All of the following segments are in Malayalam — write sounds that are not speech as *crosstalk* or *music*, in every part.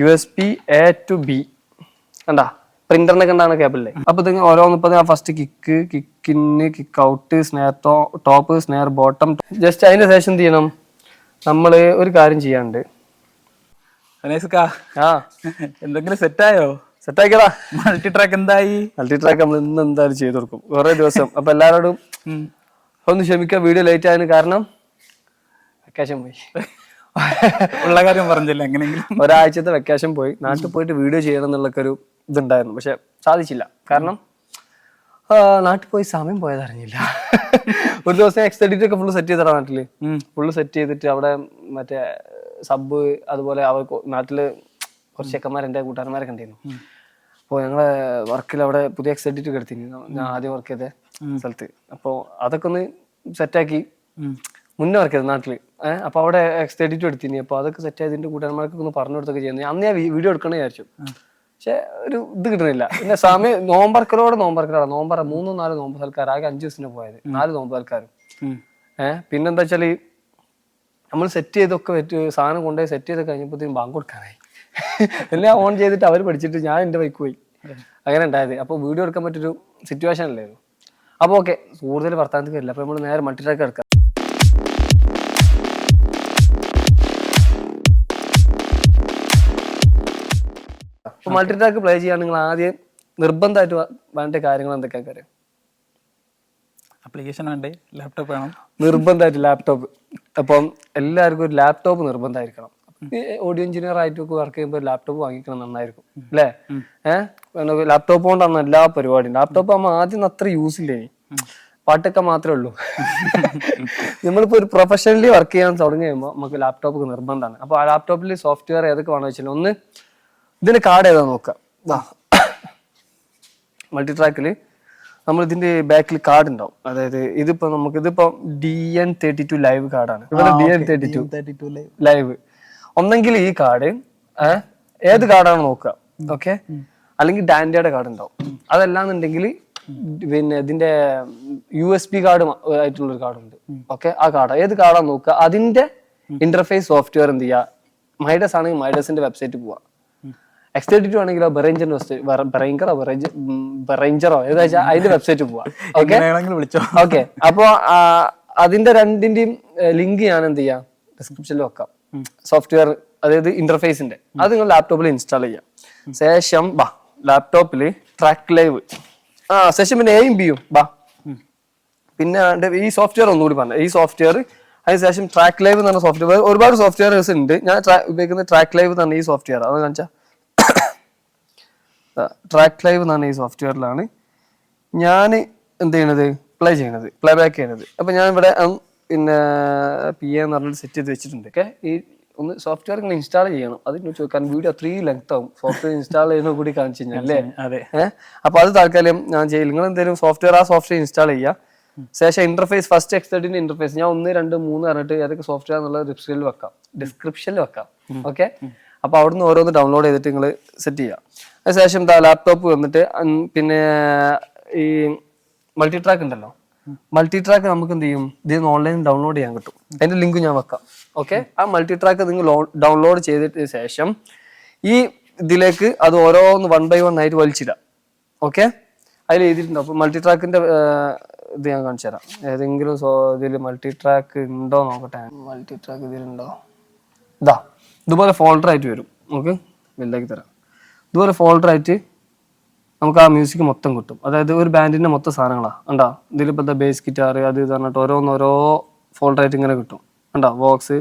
U S B A to B കണ്ടാ? പ്രിന്ററിനെ കണ്ടാണ് കേബിളിലെ അപ്പൊ ഇത് ഓരോന്നിപ്പോ first kick കിക്കിന് kick out snare top snare bottom just അതിന്റെ ശേഷം എന്ത് ചെയ്യണം? നമ്മൾ ഒരു കാര്യം ചെയ്യാണ്ട് എന്തെങ്കിലും സെറ്റായോ സെറ്റ് ആക്കിയതാ മൾട്ടി ട്രാക്ക് എന്തായി? മൾട്ടി ട്രാക്ക് നമ്മൾ ഇന്ന് എന്തായാലും ചെയ്തു കൊടുക്കും. കുറെ ദിവസം. അപ്പൊ എല്ലാവരോടും ഒന്ന് ക്ഷമിക്കാം വീഡിയോ ലേറ്റ് ആയതിന് കാരണം. വെക്കേഷൻ പോയി. ഉള്ള കാര്യം പറഞ്ഞില്ല എങ്ങനെയെങ്കിലും? ഒരാഴ്ചത്തെ വെക്കേഷൻ പോയി. നാട്ടിൽ പോയിട്ട് വീഡിയോ ചെയ്യണം എന്നുള്ളൊക്കെ ഒരു ഇതുണ്ടായിരുന്നു. പക്ഷെ സാധിച്ചില്ല. കാരണം നാട്ടിൽ പോയി സമയം പോയത് അറിഞ്ഞില്ല. ഒരു ദിവസം എക്സ് എഡിറ്റ് ഒക്കെ ഫുള്ള് സെറ്റ് ചെയ്തടാ നാട്ടിൽ. ഫുള്ള് സെറ്റ് ചെയ്തിട്ട് അവിടെ മറ്റേ സബ് അതുപോലെ അവർ നാട്ടിൽ കുറച്ച് ചെക്കന്മാർ എന്റെ കൂട്ടുകാരന്മാരൊക്കെ ഉണ്ടായിരുന്നു. അപ്പോൾ ഞങ്ങളെ വർക്കിൽ അവിടെ പുതിയ എക്സ് എഡിറ്റ് ഒക്കെ എടുത്തിരുന്നു. ഞാൻ ആദ്യം വർക്ക് ചെയ്ത സ്ഥലത്ത്. അപ്പോൾ അതൊക്കെ ഒന്ന് സെറ്റാക്കി. മുന്നേ വർക്ക് ചെയ്തത് നാട്ടിൽ. ഏഹ് അപ്പൊ അവിടെ എക്സ് എഡിറ്റ് എടുത്തിനി. അപ്പോൾ അതൊക്കെ സെറ്റ് ആയതിന്റെ കൂട്ടുകാരന്മാർക്ക് ഒന്ന് പറഞ്ഞു കൊടുത്തൊക്കെ ചെയ്യുന്നത് അന്ന് ഞാൻ വീഡിയോ എടുക്കണേ വിചാരിച്ചു. പക്ഷെ ഒരു ഇത് കിട്ടുന്നില്ല പിന്നെ സമയം നോമ്പർക്കലോട് നോമ്പർക്കലാണ് നോമ്പറ മൂന്നോ നാല് നോമ്പ് സൽക്കാർ ആകെ അഞ്ച് ദിവസത്തിന് പോയത്. നാല് നോമ്പ് സൽക്കാരും. ഏഹ് പിന്നെന്താ വെച്ചാൽ നമ്മൾ സെറ്റ് ചെയ്തൊക്കെ സാധനം കൊണ്ടുപോയി സെറ്റ് ചെയ്ത് കഴിഞ്ഞപ്പോഴത്തേക്കും ബാങ്ക് കൊടുക്കാനായി. എല്ലാം ഓൺ ചെയ്തിട്ട് അവർ പഠിച്ചിട്ട് ഞാൻ എന്റെ ബൈക്ക് പോയി. അങ്ങനെ ഉണ്ടായത്. അപ്പോൾ വീഡിയോ എടുക്കാൻ പറ്റൊരു സിറ്റുവേഷൻ അല്ലായിരുന്നു അപ്പോൾ ഓക്കെ കൂടുതൽ വർത്താനത്തിൽ വരില്ല. അപ്പോൾ നമ്മൾ നേരെ മട്ടിട്ടൊക്കെ എടുക്കാം അപ്പോൾ മൾട്ടി ട്രാക്ക് പ്ലേ ചെയ്യാൻ നിങ്ങൾ ആദ്യം നിർബന്ധമായിട്ട് വേണ്ട കാര്യങ്ങൾ എന്തൊക്കെയാ കാര്യം? ആപ്ലിക്കേഷൻ വേണ്ടേ? ലാപ്ടോപ്പ് വേണം. നിർബന്ധമായിട്ട് ലാപ്ടോപ്പ് അപ്പം എല്ലാവർക്കും ഒരു ലാപ്ടോപ്പ് നിർബന്ധമായിരിക്കണം. ഓഡിയോ എഞ്ചിനീയർ ആയിട്ട് വർക്ക് ചെയ്യുമ്പോൾ ലാപ്ടോപ്പ് വാങ്ങിക്കണം നന്നായിരിക്കും. അല്ലേ? ഏഹ് ലാപ്ടോപ്പ് കൊണ്ടാണ് എല്ലാ പരിപാടിയും. ലാപ്ടോപ്പ് ആകുമ്പോൾ ആദ്യം അത്ര യൂസ് ഇല്ല. പാട്ടൊക്കെ മാത്രമേ ഉള്ളൂ. നമ്മളിപ്പോ ഒരു പ്രൊഫഷണലി വർക്ക് ചെയ്യാൻ തുടങ്ങി കഴിയുമ്പോൾ നമുക്ക് ലാപ്ടോപ്പ് നിർബന്ധമാണ്. അപ്പോൾ ആ ലാപ്ടോപ്പിൽ സോഫ്റ്റ്വെയർ ഏതൊക്കെ വേണമെന്ന് വെച്ചാൽ ഒന്ന് ഇതിന്റെ കാർഡ് ഏതാ നോക്കാം? മൾട്ടി ട്രാക്കിൽ നമ്മൾ ഇതിന്റെ ബാക്കിൽ കാർഡ് ഉണ്ടാവും അതായത് ഇതിപ്പോ നമുക്ക് ഇതിപ്പോ D N thirty two live കാർഡാണ് ഇവിടെ D N thirty two thirty two live ഒന്നെങ്കിൽ ഈ കാർഡ് ഏത് കാർഡാണ് നോക്കുക ഓക്കെ? അല്ലെങ്കിൽ ഡാൻഡിയുടെ കാർഡ് ഉണ്ടാവും അതല്ലാന്നുണ്ടെങ്കിൽ പിന്നെ ഇതിന്റെ യു എസ് പി കാർഡ് ആയിട്ടുള്ള ഒരു കാർഡ് ഉണ്ട്. ഓക്കെ? ആ കാർഡ് ഏത് കാർഡാണ് നോക്കുക അതിന്റെ ഇന്റർഫേസ് സോഫ്റ്റ്വെയർ എന്ത് ചെയ്യുക മൈഡസ് ആണെങ്കിൽ മൈഡസിന്റെ വെബ്സൈറ്റ് പോവുക ടു ആണെങ്കിലോ ബെറേഞ്ചറിന്റെ ബെറൈങ്കറോ ബെറേഞ്ചറോ ഏതാ വെച്ചാൽ അതിന്റെ വെബ്സൈറ്റ് പോവാ. ഓക്കെ അപ്പോ അതിന്റെ രണ്ടിന്റെയും ലിങ്ക് ഞാൻ എന്ത് ചെയ്യാം? ഡിസ്ക്രിപ്ഷനിൽ വെക്കാം. സോഫ്റ്റ്വെയർ അതായത് ഇന്റർഫേസിന്റെ അത് നിങ്ങൾ ലാപ്ടോപ്പിൽ ഇൻസ്റ്റാൾ ചെയ്യാം. ശേഷം ബാ ലാപ്ടോപ്പിൽ ട്രാക്ക് ലൈവ് ആ ശേഷം പിന്നെ എയും ബിയും ബാ. പിന്നെ ഈ സോഫ്റ്റ്വെയർ ഒന്നുകൂടി പറഞ്ഞു. ഈ സോഫ്റ്റ്വെയർ അതിനുശേഷം ട്രാക്ക് ലൈവ് എന്ന് പറഞ്ഞ സോഫ്റ്റ്വെയർ ഒരുപാട് സോഫ്റ്റ്വെയർ ഉണ്ട്. ഞാൻ ഉപയോഗിക്കുന്ന ട്രാക്ക് ലൈവ് എന്ന് പറഞ്ഞ ഈ സോഫ്റ്റ്വെയർ അതെന്ന് കാണിച്ചാ ട്രാക്ക് ലൈവ് എന്നാണ് ഈ സോഫ്റ്റ്വെയറിലാണ് ഞാൻ എന്ത് ചെയ്യണത്? പ്ലേ ചെയ്യണത്. പ്ലേ ബാക്ക് ചെയ്യണത്. അപ്പം ഞാൻ ഇവിടെ പിന്നെ പി എന്ന് പറഞ്ഞിട്ട് സെറ്റ് ചെയ്ത് വെച്ചിട്ടുണ്ട്. ഓക്കെ ഈ ഒന്ന് സോഫ്റ്റ്വെയർ നിങ്ങൾ ഇൻസ്റ്റാൾ ചെയ്യണം. അതിന് ചോദിക്കാൻ വീഡിയോ അത്രയും ലെങ്ത് ആവും. സോഫ്റ്റ്വെയർ ഇൻസ്റ്റാൾ ചെയ്യുന്ന കൂടി കാണിച്ചു കഴിഞ്ഞാൽ അല്ലേ? *laughs* അതെ. ഏഹ് അപ്പൊ അത് താൽക്കാലം ഞാൻ ചെയ്യില്ല നിങ്ങൾ എന്തെങ്കിലും സോഫ്റ്റ്വെയർ ആ സോഫ്റ്റ്വെയർ ഇൻസ്റ്റാൾ ചെയ്യുക ശേഷം ഇന്റർഫേസ് ഫസ്റ്റ് എക്സ്തേർട്ടിന്റെ ഇന്റർഫേസ് ഞാൻ ഒന്ന് രണ്ട് മൂന്ന് പറഞ്ഞിട്ട് ഏതൊക്കെ സോഫ്റ്റ്വെയർ എന്നുള്ള ഡിസ്ക്രിപ്ഷനിൽ വെക്കാം. ഡിസ്ക്രിപ്ഷനിൽ വെക്കാം. ഓക്കെ അപ്പോൾ അവിടുന്ന് ഓരോന്ന് ഡൗൺലോഡ് ചെയ്തിട്ട് നിങ്ങൾ സെറ്റ് ചെയ്യുക അതിനുശേഷം എന്താ ലാപ്ടോപ്പ് വന്നിട്ട് പിന്നെ ഈ മൾട്ടി ട്രാക്ക് ഉണ്ടല്ലോ. മൾട്ടി ട്രാക്ക് നമുക്ക് എന്ത് ചെയ്യും? ഇതിന് ഓൺലൈനിൽ ഡൗൺലോഡ് ചെയ്യാൻ കിട്ടും. അതിന്റെ ലിങ്ക് ഞാൻ വെക്കാം. ഓക്കെ ആ മൾട്ടി ട്രാക്ക് നിങ്ങൾ ഡൗൺലോഡ് ചെയ്തിട്ട് ശേഷം ഈ ഇതിലേക്ക് അത് ഓരോന്ന് വൺ ബൈ വൺ ആയിട്ട് വലിച്ചിടാം ഓക്കെ അതിൽ എഴുതിയിട്ടുണ്ടോ. അപ്പൊ മൾട്ടി ട്രാക്കിന്റെ ഇത് ഞാൻ കാണിച്ചു തരാം. ഏതെങ്കിലും ഇതിൽ മൾട്ടി ട്രാക്ക് ഉണ്ടോ നോക്കട്ടെ. മൾട്ടി ട്രാക്ക് ഇതിലുണ്ടോ? ഇതാ ഇതുപോലെ ഫോൾഡർ ആയിട്ട് വരും. നമുക്ക് വലുതാക്കി തരാം. ഇതുപോലെ ഫോൾഡർ ആയിട്ട് നമുക്ക് ആ മ്യൂസിക് മൊത്തം കിട്ടും. അതായത് ഒരു ബാൻഡിന്റെ മൊത്തം സാധനങ്ങളാണ് ഉണ്ടാ ഇതിലിപ്പോ ബേസ് ഗിറ്റാർ അത് ഇത് പറഞ്ഞിട്ട് ഓരോന്ന് ഓരോ ഫോൾഡർ ആയിട്ട് ഇങ്ങനെ കിട്ടും. ഉണ്ടാ ബോക്സ്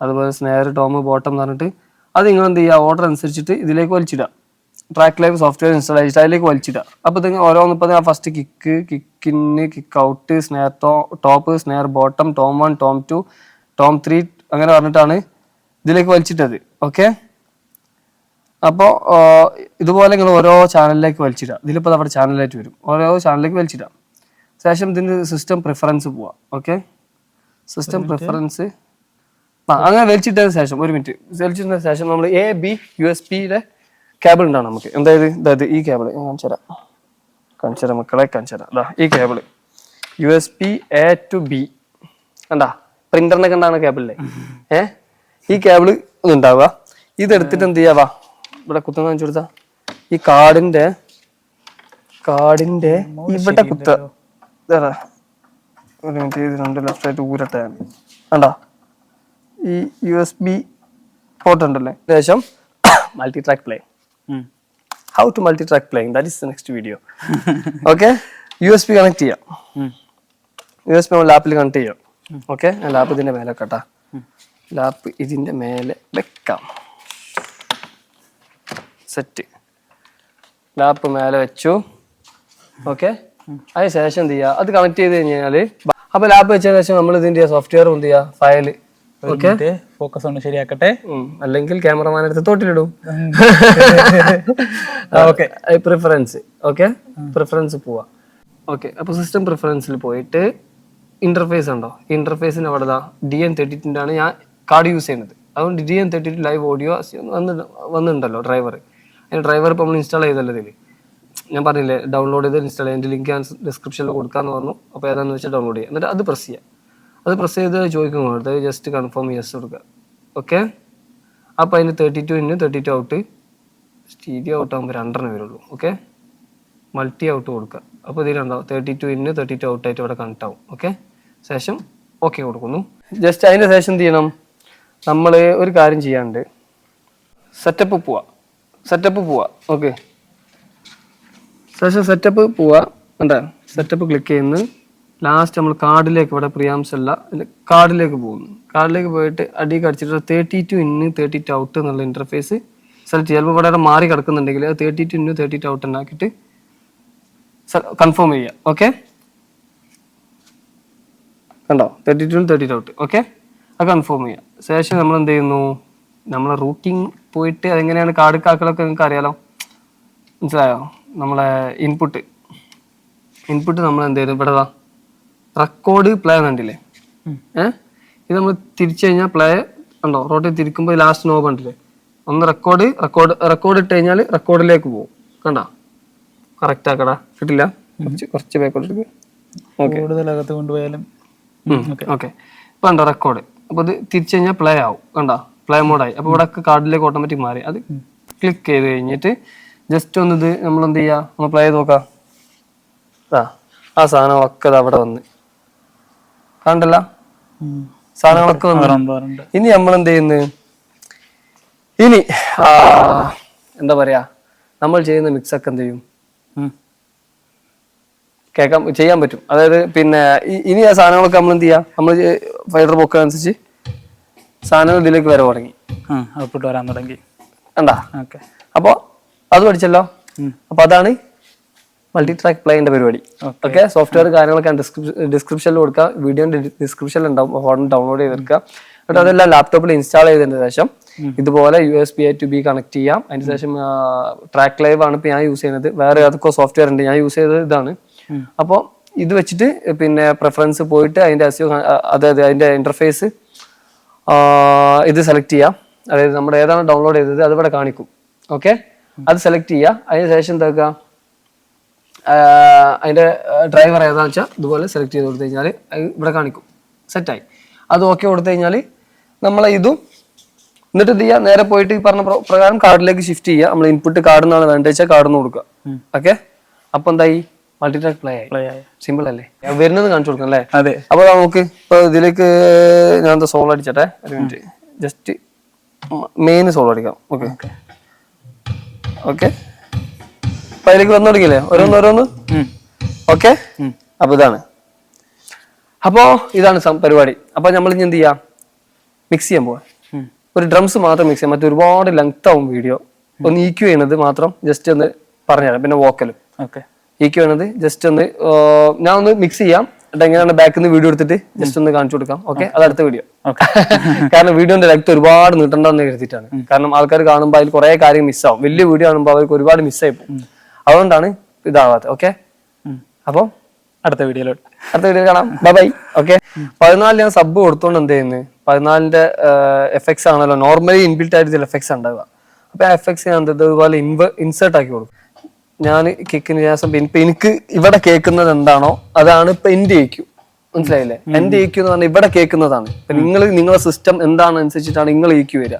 അതുപോലെ സ്നെയർ ടോം ബോട്ടം എന്ന് പറഞ്ഞിട്ട് അത് നിങ്ങൾ എന്ത് ചെയ്യുക? ഓർഡർ അനുസരിച്ചിട്ട് ഇതിലേക്ക് വലിച്ചിടുക. ട്രാക്ക് ലൈവ് സോഫ്റ്റ്വെയർ ഇൻസ്റ്റാൾ ചെയ്തിട്ട് അതിലേക്ക് വലിച്ചിടുക. അപ്പോൾ ഇത് ഓരോന്ന് ഇപ്പോൾ first kick കിക്കിന് kick out snare top snare bottom tom one tom two tom three അങ്ങനെ പറഞ്ഞിട്ടാണ് ഇതിലേക്ക് വലിച്ചിട്ടത്. ഓക്കെ അപ്പോൾ ഇതുപോലെ നിങ്ങൾ ഓരോ ചാനലിലേക്ക് വലിച്ചിടാം ഇതിലിപ്പോൾ അവിടെ ചാനലായിട്ട് വരും. ഓരോ ചാനലിലേക്ക് വലിച്ചിടാം ശേഷം ഇതിന് സിസ്റ്റം പ്രിഫറൻസ് പോവാം. ഓക്കെ സിസ്റ്റം പ്രിഫറൻസ് ആ അങ്ങനെ വലിച്ചിട്ടതിന് ശേഷം ഒരു മിനിറ്റ് വലിച്ചിട്ടതിന് ശേഷം നമ്മൾ എ ബി യു എസ് പിയുടെ കേബിൾ ഉണ്ടാണ് നമുക്ക്. എന്തായത്? ഇതായത് ഈ കേബിൾ ഞാൻ കാണിച്ചു തരാം. കാണിച്ചു തരാം മക്കളെ കാണിച്ചു തരാം. അതാ ഈ cable U S P A to B കണ്ടാ? പ്രിന്ററിനെ കണ്ടാണ് കേബിളിലെ *laughs* ഏ? ഈ കേബിൾ ഉണ്ടാവുക ഇതെടുത്തിട്ട് എന്ത് ചെയ്യാ? വാ ഇവിടെ കുത്തുന്ന കാണിച്ചു കൊടുത്താ. ഈ കാടിന്റെ കാടിന്റെ ഇവിടെ കുത്ത. ഒരു മിനിറ്റ് ഇത് രണ്ട് ലെഫ്റ്റ് ആയിട്ട് ഊരട്ടെ കണ്ടാ? ഈ യു എസ് ബി പോർട്ട് ഉണ്ടല്ലേ? ഏകദേശം multi track play how to multi track playing that is next video okay U S B connect ചെയ്യാം. യു എസ് ബി ലാപ്പിൽ കണക്ട് ചെയ്യാം. ഓക്കെ ലാപ്പ് ഇതിന്റെ മേലെ കേട്ടാ ലാപ്പ് ഇതിന്റെ മേലെ വെക്കാം. സെറ്റ് ലാപ്പ് മേലെ വെച്ചു. ഓക്കെ അതിന് ശേഷം എന്ത് ചെയ്യുക? അത് കണക്ട് ചെയ്ത് കഴിഞ്ഞാൽ അപ്പൊ ലാപ്പ് വെച്ചതിന് ശേഷം നമ്മൾ ഇതിന്റെ സോഫ്റ്റ്വെയർ എന്ത് ചെയ്യുക? ഫയൽ ഫോക്കസ് ഒന്ന് ശരിയാക്കട്ടെ. അല്ലെങ്കിൽ ക്യാമറമാൻ എടുത്ത് തോട്ടിലിടും. ഓക്കെ പ്രിഫറൻസ് ഓക്കെ പ്രിഫറൻസ് പോവാ. ഓക്കെ അപ്പൊ സിസ്റ്റം പ്രിഫറൻസിൽ പോയിട്ട് ഇന്റർഫേസ് ഉണ്ടോ? ഇന്റർഫേസിന് അവിടെ ഡി എൻ തേർട്ടി ആണ് ഞാൻ കാർഡ് യൂസ് ചെയ്യുന്നത്. അതുകൊണ്ട് D N thirty live audio വന്ന് വന്നിട്ടുണ്ടല്ലോ ഡ്രൈവർ ഡ്രൈവർ ഇപ്പോൾ നമ്മൾ ഇൻസ്റ്റാൾ ചെയ്തല്ലോ ഇതിൽ ഞാൻ പറഞ്ഞില്ലേ ഡൗൺലോഡ് ചെയ്ത് ഇൻസ്റ്റാൾ ചെയ്യാൻ ലിങ്ക് ഞാൻ ഡിസ്ക്രിപ്ഷനിൽ കൊടുക്കാന്ന് പറഞ്ഞു. അപ്പോൾ ഏതാണെന്ന് വെച്ചാൽ ഡൗൺലോഡ് ചെയ്യുക എന്നിട്ട് അത് പ്രസ് ചെയ്യുക അത് പ്രസ് ചെയ്ത് ചോദിക്കും അടുത്ത് ജസ്റ്റ് കൺഫേം യെസ് കൊടുക്കുക ഓക്കെ അപ്പോൾ അതിന് thirty two in thirty two out stereo out ആകുമ്പോൾ രണ്ടെണ്ണം വരുള്ളൂ. ഓക്കെ മൾട്ടി ഔട്ട് കൊടുക്കുക അപ്പോൾ ഇതിലുണ്ടാവും thirty two in thirty two out ആയിട്ട് ഇവിടെ കണക്ട് ആവും. ഓക്കെ ശേഷം ഓക്കെ കൊടുക്കുന്നു. ജസ്റ്റ് അതിന് ശേഷം എന്ത് ചെയ്യണം? നമ്മൾ ഒരു കാര്യം ചെയ്യാണ്ട് സെറ്റപ്പ് പോവാ. സെറ്റപ്പ് പോവാ. ഓക്കെ ശേഷം സെറ്റപ്പ് പോവാ. എന്താ സെറ്റപ്പ് ക്ലിക്ക് ചെയ്യുന്നു. ലാസ്റ്റ് നമ്മൾ കാർഡിലേക്ക് ഇവിടെ പ്രിയാംസ് അല്ല കാർഡിലേക്ക് പോകുന്നു. കാർഡിലേക്ക് പോയിട്ട് അടി കടിച്ചിട്ട് thirty two in thirty two out എന്നുള്ള ഇന്റർഫേസ് സെലക്ട് ചിലപ്പോൾ ഇവിടെ മാറി കിടക്കുന്നുണ്ടെങ്കിൽ അത് thirty two in thirty two out എന്നാക്കിയിട്ട് confirm ചെയ്യുക ഓക്കെ കണ്ടോ? Thirty two thirty two out okay അത് കൺഫേം ചെയ്യുക ശേഷം നമ്മൾ എന്ത് ചെയ്യുന്നു? നമ്മളെ റൂട്ടിങ് പോയിട്ട് അതെങ്ങനെയാണ് കാർഡ് കാക്കലൊക്കെ നിങ്ങൾക്ക് അറിയാലോ? മനസ്സിലായോ? നമ്മളെ ഇൻപുട്ട് ഇൻപുട്ട് നമ്മൾ എന്ത് ചെയ്തു? ഇവിടെ റെക്കോർഡ് പ്ലേ കണ്ടില്ലേ? ഏഹ് ഇത് നമ്മൾ തിരിച്ചു കഴിഞ്ഞാൽ പ്ലേ ഉണ്ടോ റോട്ടിൽ തിരിക്കുമ്പോൾ ലാസ്റ്റ് നോബ് ഉണ്ടല്ലേ ഒന്ന് റെക്കോർഡ് റെക്കോർഡ് റെക്കോർഡ് ഇട്ട് കഴിഞ്ഞാൽ റെക്കോർഡിലേക്ക് പോകും. കണ്ടോ? കറക്റ്റ് ആക്കടാ. കിട്ടില്ല? കുറച്ച് കുറച്ച് ബാക്കോട്ട് എടുക്കുക കൊണ്ടുപോയാലും ഓക്കെ ഇപ്പൊ കണ്ടോ? റെക്കോർഡ് അപ്പൊ ഇത് തിരിച്ചു കഴിഞ്ഞാൽ പ്ലേ ആവും. കണ്ടോ? പ്ലേ മോഡായി അപ്പൊ ഇവിടെ കാർഡിലേക്ക് ഓട്ടോമാറ്റിക് മാറി. അത് ക്ലിക്ക് ചെയ്ത് കഴിഞ്ഞിട്ട് ജസ്റ്റ് ഒന്ന് ഇത് നമ്മൾ എന്ത് ചെയ്യാ? ഒന്ന് പ്ലേ ചെയ്ത് നോക്കാം. ആ ആ സാധനം ഒക്കെ അവിടെ വന്ന്. കണ്ടല്ല. സാധനങ്ങളൊക്കെ വന്ന്. ഇനി നമ്മൾ എന്ത് ചെയ്യുന്നു? ഇനി എന്താ പറയാ? നമ്മൾ ചെയ്യുന്ന മിക്സ് ഒക്കെ എന്ത് ചെയ്യും. കേൾക്കാൻ ചെയ്യാൻ പറ്റും. അതായത് പിന്നെ ഇനി ആ സാധനങ്ങളൊക്കെ നമ്മൾ എന്ത് ചെയ്യാം? നമ്മൾ ഫൈഡർ പോക്കനുസരിച്ച് അനുസരിച്ച് സാധനങ്ങൾ ഇതിലേക്ക് വരെ തുടങ്ങി. ഔട്ട്പുട്ട് വരാൻ തുടങ്ങി. കണ്ടാ? ഓക്കെ. അപ്പോൾ അത് പഠിച്ചല്ലോ? അപ്പോൾ അപ്പൊ അതാണ് മൾട്ടി ട്രാക്ക് പ്ലേന്റെ പരിപാടി. ഓക്കെ. സോഫ്റ്റ്വെയർ കാര്യങ്ങളൊക്കെ ഡിസ്ക്രിപ്ഷനിൽ കൊടുക്കുക വീഡിയോ ഡിസ്ക്രിപ്ഷനിൽ ഉണ്ടാവും. ഫോൺ ഡൗൺലോഡ് ചെയ്തെടുക്കുക. എന്നിട്ട് അതെല്ലാം ലാപ്ടോപ്പിൽ ഇൻസ്റ്റാൾ ചെയ്തതിന് ശേഷം ഇതുപോലെ U S B I to B connect ചെയ്യാം. അതിന് ശേഷം ട്രാക്ക് ലൈവ് ആണ് ഇപ്പൊ ഞാൻ യൂസ് ചെയ്യുന്നത്. വേറെ ഏതൊക്കെ സോഫ്റ്റ്വെയർ ഉണ്ട്. ഞാൻ യൂസ് ചെയ്തത് ഇതാണ്. അപ്പോൾ ഇത് വെച്ചിട്ട് പിന്നെ പ്രിഫറൻസ് പോയിട്ട് അതിന്റെ അസ്യോ അതായത് അതിന്റെ ഇന്റർഫേസ് ഇത് സെലക്ട് ചെയ്യാം. അതായത് നമ്മുടെ ഏതാണ് ഡൗൺലോഡ് ചെയ്തത് അത് ഇവിടെ കാണിക്കും. ഓക്കെ അത് സെലക്ട് ചെയ്യുക അതിന് ശേഷം എന്താക്കുക അതിന്റെ ഡ്രൈവർ ഏതാണെന്ന് വെച്ചാൽ ഇതുപോലെ സെലക്ട് ചെയ്ത് കൊടുത്തു കഴിഞ്ഞാൽ ഇവിടെ കാണിക്കും. സെറ്റായി അത് ഓക്കെ കൊടുത്തു കഴിഞ്ഞാൽ നമ്മൾ ഇതും എന്നിട്ട് എന്ത് ചെയ്യുക നേരെ പോയിട്ട് ഈ പറഞ്ഞ പ്ര- പ്രകാരം കാർഡിലേക്ക് ഷിഫ്റ്റ് ചെയ്യുക നമ്മൾ ഇൻപുട്ട് കാർഡിൽ നിന്നാണ് വേണ്ടത് വെച്ചാൽ കാർഡിൽ നിന്ന് കൊടുക്കുക. ഓക്കെ അപ്പം എന്തായി? മൾട്ടിട്രാക്ക് പ്ലേ പ്ലേ ആയി. സിമ്പിൾ അല്ലേ? വരുന്നത് കാണിച്ചു കൊടുക്കാം അല്ലേ? അതെ. അപ്പൊ നമുക്ക് ഇപ്പൊ ഇതിലേക്ക് ഞാൻ എന്താ സോളോ അടിച്ചട്ടെ? ഒരു മിനിറ്റ് ജസ്റ്റ് മെയിൻ സോളോ അടിക്കാം. ഓക്കെ ഓക്കെ അപ്പൊ അതിലേക്ക് വന്നു തുടങ്ങിയില്ലേ? ഓരോന്ന് ഓരോന്ന്. ഓക്കെ അപ്പൊ ഇതാണ്. അപ്പോ ഇതാണ് പരിപാടി. അപ്പൊ നമ്മൾ ഇനി എന്ത് ചെയ്യാം? മിക്സ് ചെയ്യാൻ പോവാ. ഒരു ഡ്രംസ് മാത്രം മിക്സ് ചെയ്യാം. മറ്റേ ഒരുപാട് ലെങ്ത് ആവും വീഡിയോ ഒന്ന് ഈക്യു ചെയ്യണത് മാത്രം ജസ്റ്റ് ഒന്ന് പറഞ്ഞുതരാം. പിന്നെ വോക്കലും ഓക്കെ ഈക്യു വേണത് ജസ്റ്റ് ഒന്ന് ഞാൻ ഒന്ന് മിക്സ് ചെയ്യാം. എന്നിട്ട് എങ്ങനെയാണ് ബാക്കിൽ നിന്ന് വീഡിയോ എടുത്തിട്ട് ജസ്റ്റ് ഒന്ന് കാണിച്ചു കൊടുക്കാം. ഓക്കെ അത് അടുത്ത വീഡിയോ *laughs* കാരണം വീഡിയോന്റെ ലെങ്ത് ഒരുപാട് നീട്ടണ്ടെന്ന് കരുതിയിട്ടാണ്. കാരണം ആൾക്കാർ കാണുമ്പോൾ അതിൽ കുറെ കാര്യം മിസ്സാവും വലിയ വീഡിയോ കാണുമ്പോൾ അവർക്ക് ഒരുപാട് മിസ്സായി പോകും. അതുകൊണ്ടാണ് ഇതാവാത്തത്. ഓക്കെ അപ്പോൾ അടുത്ത വീഡിയോയിലോട്ട്. അടുത്ത വീഡിയോ കാണാം. ബൈ ബൈ ഓക്കെ പതിനാല് ഞാൻ സബ് കൊടുത്തോണ്ട് എന്ത് ചെയ്യുന്നത് പതിനാലിന്റെ എഫക്ട്സ് ആണല്ലോ. നോർമലി ഇൻബിൽറ്റ് ആയിട്ട് ചില എഫക്ട്സ് ഉണ്ടാവുക. അപ്പൊ ആ എഫക്ട്സ് ഞാൻ എന്ത് ഇതുപോലെ ഇൻസേർട്ട് ആക്കി കൊടുക്കും. ഞാൻ കേക്കിന് ശേഷം ഇപ്പൊ എനിക്ക് ഇവിടെ കേൾക്കുന്നത് എന്താണോ അതാണ് ഇപ്പൊ എന്റെ ഏക്യു മനസ്സിലായില്ലേ? എന്റെ ഏക്യു എന്ന് പറഞ്ഞാൽ ഇവിടെ കേൾക്കുന്നതാണ്. ഇപ്പൊ നിങ്ങൾ നിങ്ങളെ സിസ്റ്റം എന്താണ് അനുസരിച്ചിട്ടാണ് നിങ്ങൾ ഏക്യു വരിക.